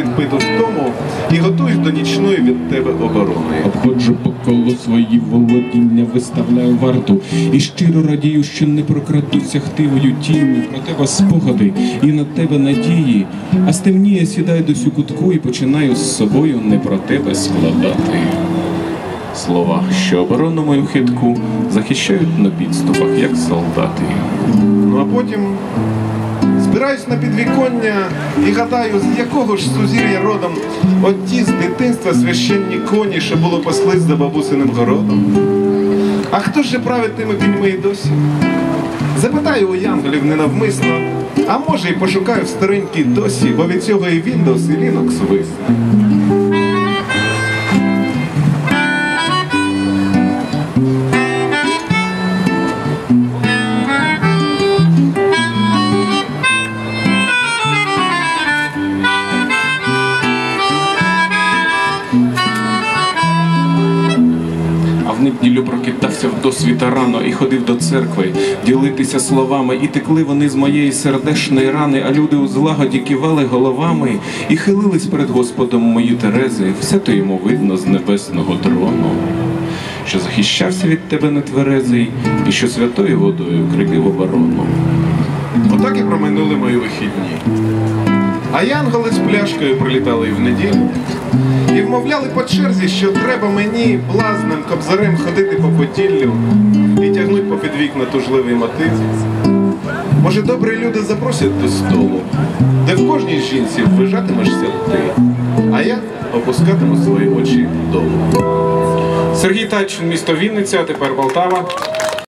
підпиту втому і готуєш до нічної від тебе оборони. Обходжу по колу свої володіння, виставляю варту і щиро радію, що не прокрадуться хтивою тінню про тебе спогади і на тебе надії. А стемніє сідаю десь у кутку і починаю з собою не про тебе складати. Слова, що оборону мою хитку захищають на підступах, як солдати. Ну а потім збираюсь на підвіконня і гадаю, з якого ж сузір'я родом от ті з дитинства священні коні, що було паслись за бабусиним городом. А хто ж править тими кіньми і досі? Запитаю у янголів ненавмисно, а може й пошукаю в старенькій досі, бо від цього і Windows, і Linux висне. В неділю прокидався в досвіта рано і ходив до церкви ділитися словами, і текли вони з моєї сердешної рани, а люди у злагоді кивали головами і хилились перед Господом мої Терези, все то йому видно з небесного трону, що захищався від тебе нетверезий, і що святою водою крикив оборону. Отак і проминули мої вихідні. А янголи з пляшкою прилітали і в неділю. І по черзі, що треба мені блазним кобзарем ходити по потіллю і тягнуть попід вікна тужливий мотив. Може, добрі люди запросять до столу, де в кожній жінці ввижатимешся ти, а я опускатиму свої очі долу. Сергій Тачин, місто Вінниця, а тепер Полтава.